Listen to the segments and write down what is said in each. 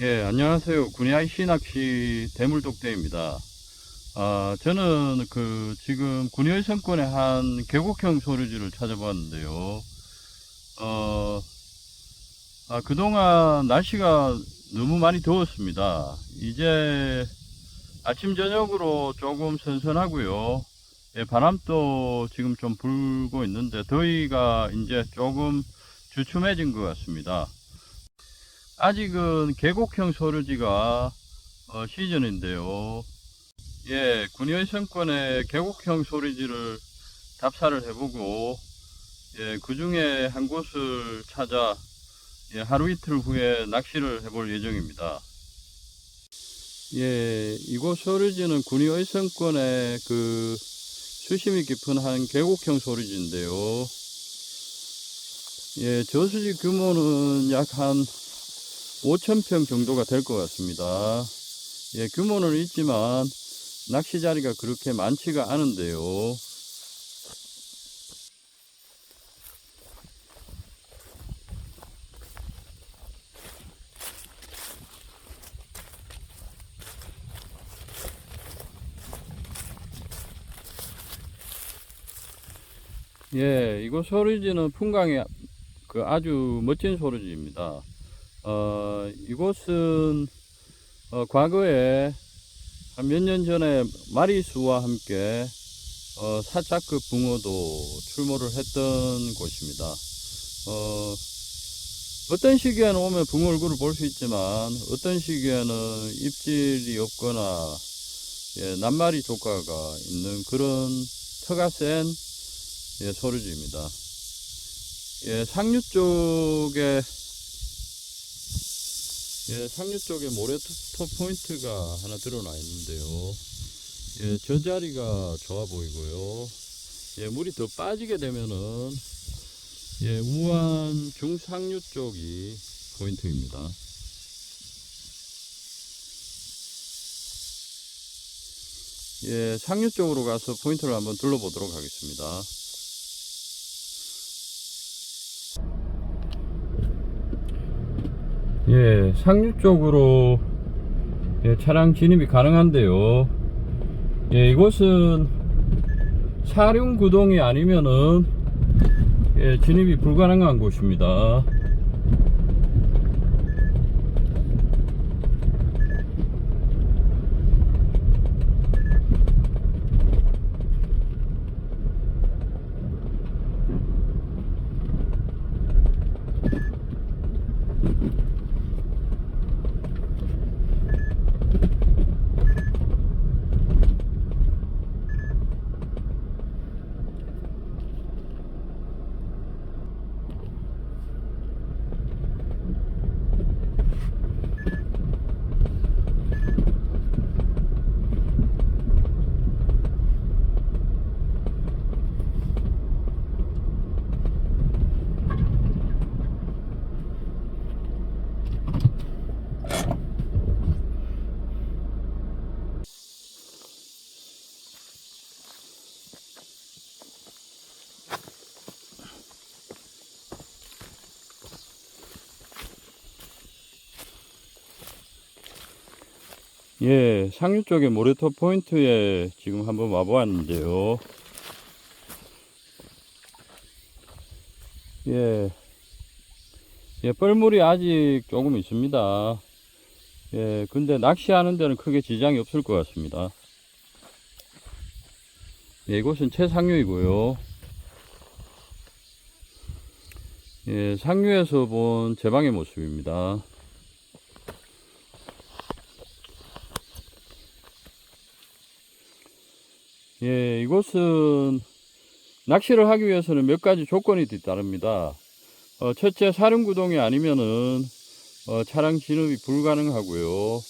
예, 안녕하세요. 군야이 시낚시 대물독대입니다. 아, 저는 그 지금 군야이 성권의 한 계곡형 소류지를 찾아봤는데요. 어, 아, 그동안 날씨가 너무 많이 더웠습니다. 이제 아침 저녁으로 조금 선선하고요. 예, 바람도 지금 좀 불고 있는데 더위가 이제 조금 주춤해진 것 같습니다. 아직은 계곡형 소류지가 어, 시즌인데요. 예, 군의원 성권의 계곡형 소류지를 답사를 해보고 예, 그 중에 한 곳을 찾아 예, 하루 이틀 후에 낚시를 해볼 예정입니다. 예, 이곳 소류지는 군의원 성권의 그 수심이 깊은 한 계곡형 소류지인데요. 예, 저수지 규모는 약 한 5,000평 정도가 될 것 같습니다. 예, 규모는 있지만 낚시 자리가 그렇게 많지가 않은데요. 예, 이곳 소리지는 풍광이 그 아주 멋진 소리지입니다. 어, 이곳은 어, 과거에 한 몇 년 전에 마리수와 함께 어, 사자급 붕어도 출몰을 했던 곳입니다. 어, 어떤 시기에는 오면 붕어 얼굴을 볼 수 있지만 어떤 시기에는 입질이 없거나 예, 낱마리 조과가 있는 그런 터가 센 예, 소류지입니다. 예, 상류 쪽에 예, 상류 쪽에 모래톱 포인트가 하나 드러나 있는데요. 예, 저 자리가 좋아 보이고요. 예, 물이 더 빠지게 되면은 예, 우한 중상류 쪽이 포인트입니다. 예, 상류 쪽으로 가서 포인트를 한번 둘러보도록 하겠습니다. 예, 상류 쪽으로 예, 차량 진입이 가능한데요. 예, 이곳은 사륜 구동이 아니면은 예, 진입이 불가능한 곳입니다. 예, 상류 쪽에 모래톱 포인트에 지금 한번 와보았는데요. 예, 예, 뻘물이 아직 조금 있습니다. 예, 근데 낚시하는 데는 크게 지장이 없을 것 같습니다. 예, 이곳은 최상류이고요. 예, 상류에서 본 제방의 모습입니다. 예, 이곳은 낚시를 하기 위해서는 몇 가지 조건이 뒤따릅니다. 어, 첫째, 사륜구동이 아니면은 어, 차량 진입이 불가능하고요.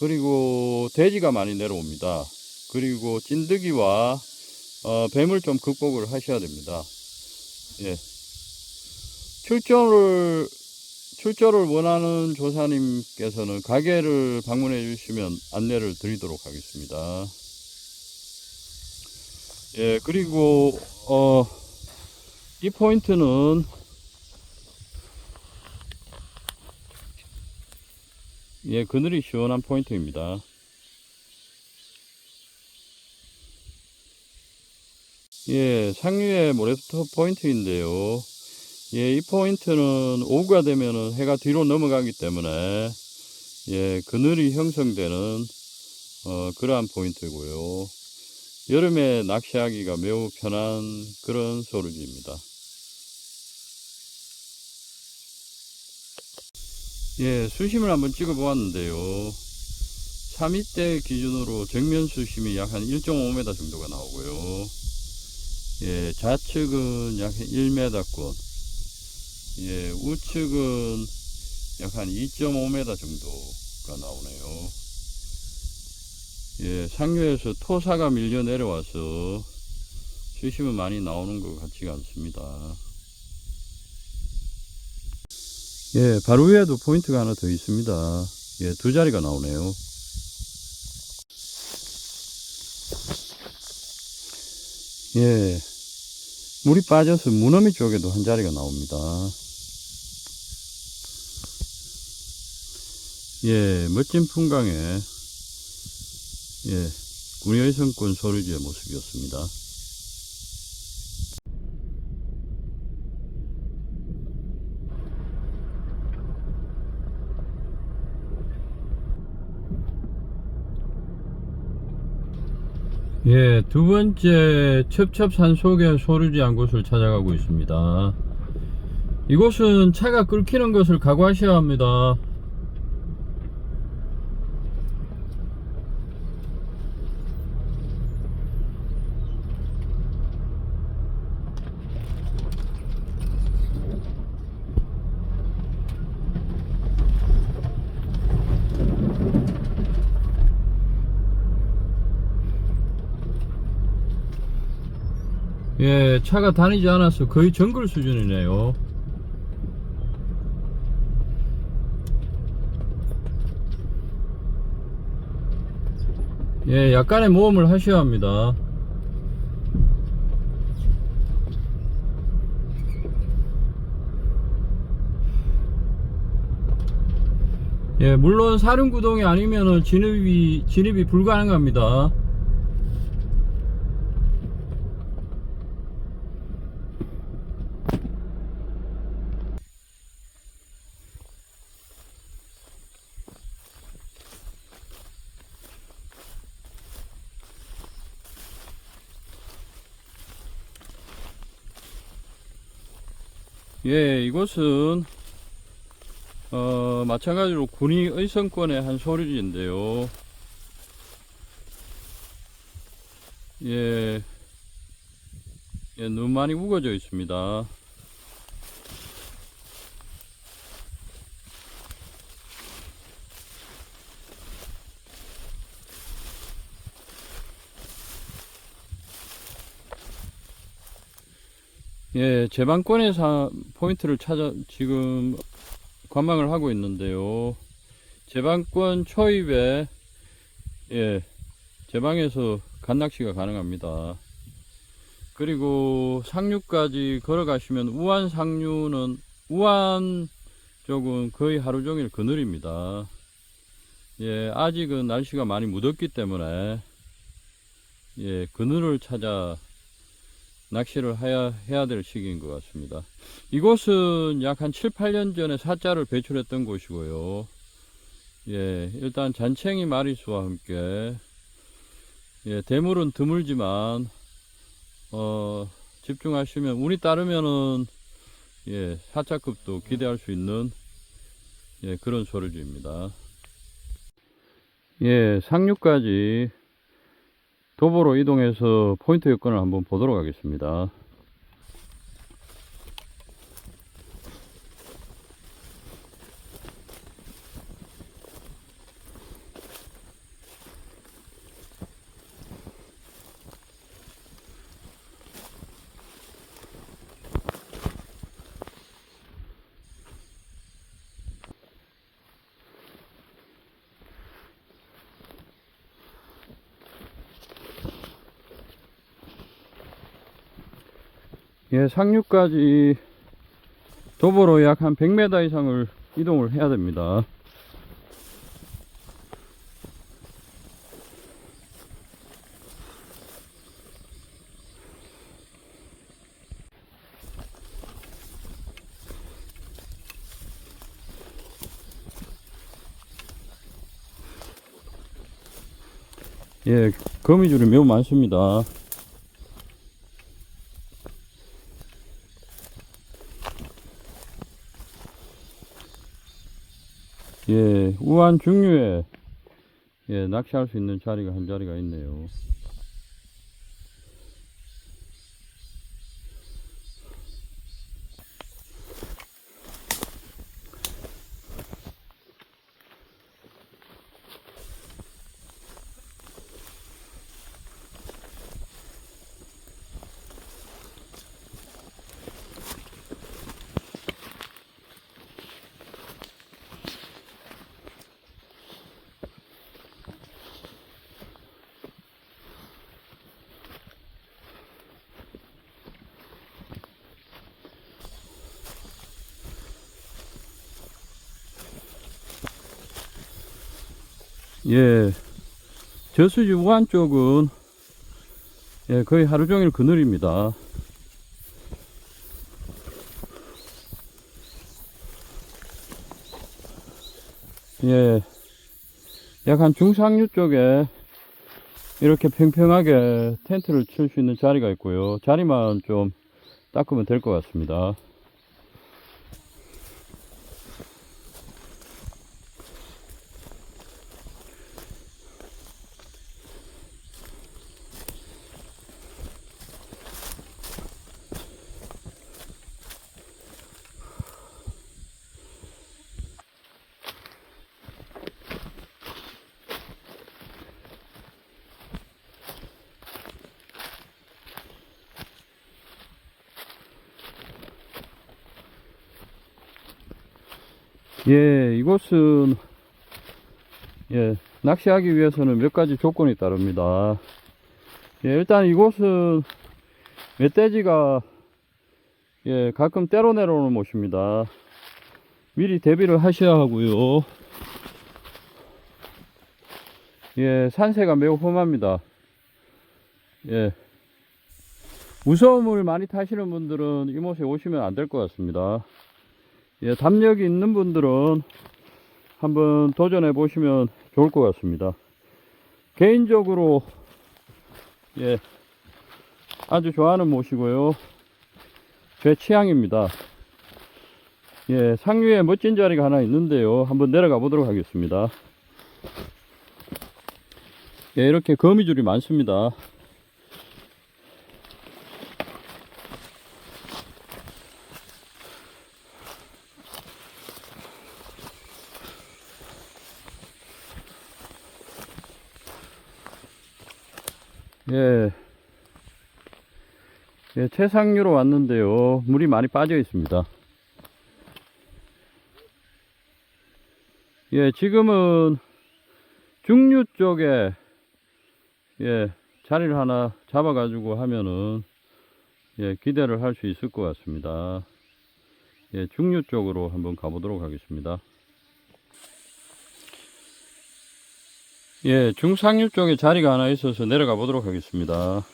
그리고 돼지가 많이 내려옵니다. 그리고 찐득이와 어, 뱀을 좀 극복을 하셔야 됩니다. 예. 출조를 출조를 원하는 조사님께서는 가게를 방문해 주시면 안내를 드리도록 하겠습니다. 예, 그리고, 어, 이 포인트는, 예, 그늘이 시원한 포인트입니다. 예, 상류의 모래스톱 포인트인데요. 예, 이 포인트는 오후가 되면은 해가 뒤로 넘어가기 때문에 예, 그늘이 형성되는 어, 그러한 포인트고요. 여름에 낚시하기가 매우 편한 그런 소르지입니다. 예, 수심을 한번 찍어 보았는데요. 3위대 기준으로 정면 수심이 약 한 1.5m 정도가 나오고요. 예, 좌측은 약 1m권, 예, 우측은 약 한 2.5m 정도가 나오네요. 예, 상류에서 토사가 밀려 내려와서 수심은 많이 나오는 것 같지가 않습니다. 예, 바로 위에도 포인트가 하나 더 있습니다. 예, 두 자리가 나오네요. 예, 물이 빠져서 무너미 쪽에도 한 자리가 나옵니다. 예, 멋진 풍광에, 예, 구리의성권 소리지의 모습이었습니다. 예, 두 번째 첩첩산 속의 소류지 한 곳을 찾아가고 있습니다. 이곳은 차가 끓기는 것을 각오하셔야 합니다. 예, 차가 다니지 않아서 거의 정글 수준이네요. 예, 약간의 모험을 하셔야 합니다. 예, 물론 사륜구동이 아니면은 진입이, 진입이 불가능합니다. 예, 이곳은 어, 마찬가지로 군이 의성권의 한 소리지인데요. 예, 예, 눈 많이 우거져 있습니다. 예, 제방권에서 포인트를 찾아 지금 관망을 하고 있는데요. 제방권 초입에 예, 제방에서 간낚시가 가능합니다. 그리고 상류까지 걸어가시면 우한 상류는 우한 쪽은 거의 하루 종일 그늘입니다. 예, 아직은 날씨가 많이 묻었기 때문에 예, 그늘을 찾아 낚시를 해야, 해야 될 시기인 것 같습니다. 이곳은 약 한 7, 8년 전에 사자를 배출했던 곳이고요. 예, 일단 잔챙이 마리수와 함께, 예, 대물은 드물지만, 어, 집중하시면, 운이 따르면은, 예, 사자급도 기대할 수 있는, 예, 그런 소리주입니다. 예, 상류까지 도보로 이동해서 포인트 여건을 한번 보도록 하겠습니다. 예, 상류까지 도보로 약 한 100m 이상을 이동을 해야 됩니다. 예, 거미줄이 매우 많습니다. 우한 중류에 예, 낚시할 수 있는 자리가 한 자리가 있네요. 예, 저수지 우한 쪽은 예, 거의 하루 종일 그늘입니다. 예, 약간 중상류 쪽에 이렇게 평평하게 텐트를 칠 수 있는 자리가 있고요. 자리만 좀 닦으면 될 것 같습니다. 예, 이곳은 예, 낚시하기 위해서는 몇 가지 조건이 따릅니다. 예, 일단 이곳은 멧돼지가 예, 가끔 때로 내려오는 곳입니다. 미리 대비를 하셔야 하고요. 예, 산세가 매우 험합니다. 예. 무서움을 많이 타시는 분들은 이곳에 오시면 안 될 것 같습니다. 예, 담력이 있는 분들은 한번 도전해 보시면 좋을 것 같습니다. 개인적으로 예, 아주 좋아하는 곳이고요. 제 취향입니다. 예, 상류에 멋진 자리가 하나 있는데요. 한번 내려가 보도록 하겠습니다. 예, 이렇게 거미줄이 많습니다. 예. 예, 최상류로 왔는데요. 물이 많이 빠져 있습니다. 예, 지금은 중류 쪽에 예, 자리를 하나 잡아 가지고 하면은 예, 기대를 할 수 있을 것 같습니다. 예, 중류 쪽으로 한번 가보도록 하겠습니다. 예, 중상류 쪽에 자리가 하나 있어서 내려가 보도록 하겠습니다.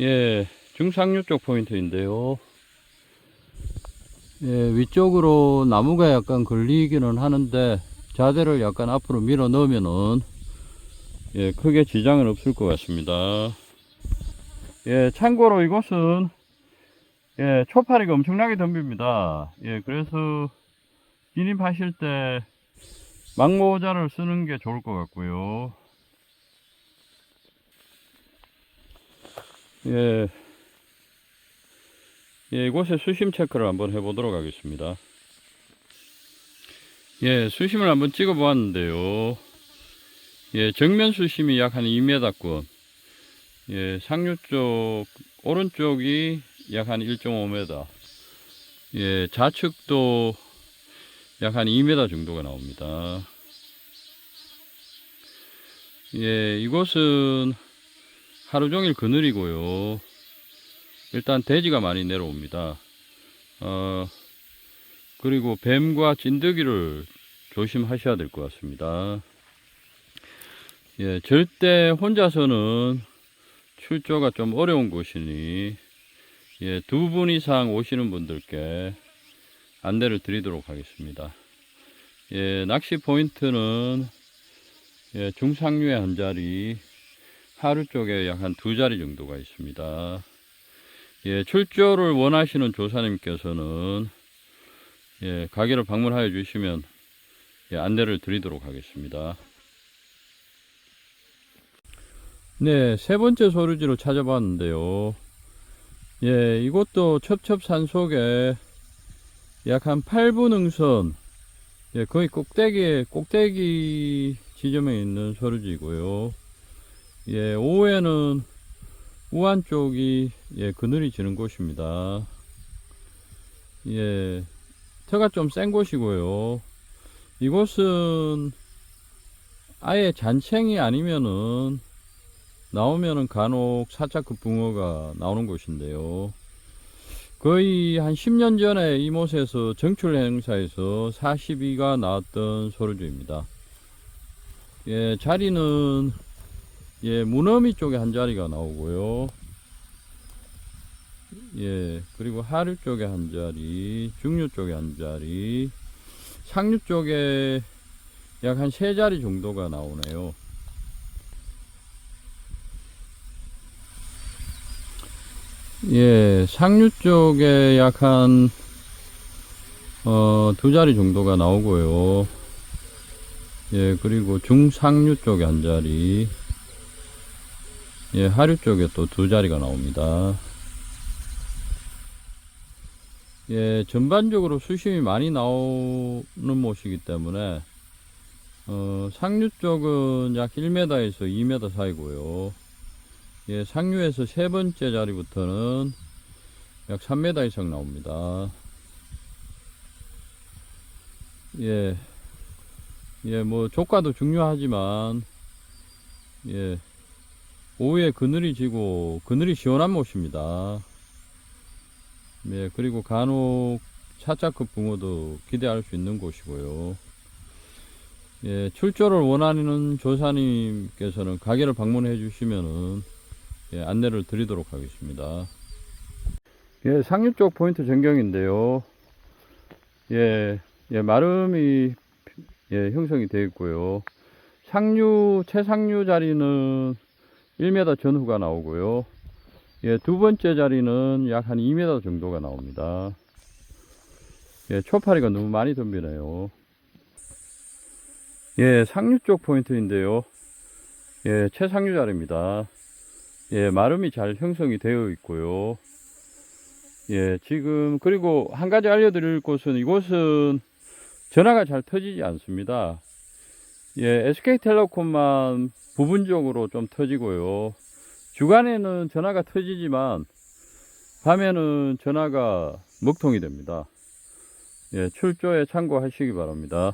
예, 중상류 쪽 포인트인데요. 예, 위쪽으로 나무가 약간 걸리기는 하는데 자대를 약간 앞으로 밀어 넣으면은 예, 크게 지장은 없을 것 같습니다. 예, 참고로 이곳은 예, 초파리가 엄청나게 덤빕니다. 예, 그래서 진입하실 때 망모자를 쓰는 게 좋을 것 같고요. 예, 예, 이곳에 수심 체크를 한번 해보도록 하겠습니다. 예, 수심을 한번 찍어 보았는데요. 예, 정면 수심이 약 한 2m권. 예, 상류 쪽, 오른쪽이 약 한 1.5m. 예, 좌측도 약 한 2m 정도가 나옵니다. 예, 이곳은 하루 종일 그늘이고요. 일단 돼지가 많이 내려옵니다. 어, 그리고 뱀과 찐득이를 조심하셔야 될 것 같습니다. 예, 절대 혼자서는 출조가 좀 어려운 곳이니 예, 두 분 이상 오시는 분들께 안내를 드리도록 하겠습니다. 예, 낚시 포인트는 예, 중상류에 한 자리, 하루 쪽에 약 한 두 자리 정도가 있습니다. 예, 출조를 원하시는 조사님께서는 예, 가게를 방문하여 주시면 예, 안내를 드리도록 하겠습니다. 네, 세 번째 소류지로 찾아봤는데요. 예, 이곳도 첩첩산 속에 약 한 8분 응선, 예, 거의 꼭대기에, 꼭대기 지점에 있는 소류지고요. 예, 오후에는 우한 쪽이, 예, 그늘이 지는 곳입니다. 예, 터가 좀 센 곳이고요. 이곳은 아예 잔챙이 아니면은 나오면은 간혹 사차크 붕어가 나오는 곳인데요. 거의 한 10년 전에 이곳에서 정출 행사에서 42가 나왔던 소류주입니다. 예, 자리는 예, 무너미 쪽에 한 자리가 나오고요. 예, 그리고 하류 쪽에 한 자리, 중류 쪽에 한 자리, 상류 쪽에 약 한 세 자리 정도가 나오네요. 예, 상류 쪽에 약 한, 어, 두 자리 정도가 나오고요. 예, 그리고 중상류 쪽에 한 자리, 예, 하류 쪽에 또 두 자리가 나옵니다. 예, 전반적으로 수심이 많이 나오는 못이기 때문에, 어, 상류 쪽은 약 1m에서 2m 사이고요. 예, 상류에서 세 번째 자리부터는 약 3m 이상 나옵니다. 예, 예, 뭐, 조과도 중요하지만, 예, 오후에 그늘이 지고, 그늘이 시원한 못입니다. 예, 그리고 간혹 차차급 붕어도 기대할 수 있는 곳이고요. 예, 출조를 원하는 조사님께서는 가게를 방문해 주시면은 예, 안내를 드리도록 하겠습니다. 예, 상류 쪽 포인트 전경인데요. 예, 예, 마름이 예, 형성이 되어 있고요. 상류, 최상류 자리는 1m 전후가 나오고요. 예, 두 번째 자리는 약 한 2m 정도가 나옵니다. 예, 초파리가 너무 많이 덤비네요. 예, 상류 쪽 포인트인데요. 예, 최상류 자리입니다. 예, 마름이 잘 형성이 되어 있고요. 예, 지금, 그리고 한 가지 알려드릴 곳은 이곳은 전화가 잘 터지지 않습니다. 예, SK텔레콤만 부분적으로 좀 터지고요. 주간에는 전화가 터지지만, 밤에는 전화가 먹통이 됩니다. 예, 출조에 참고하시기 바랍니다.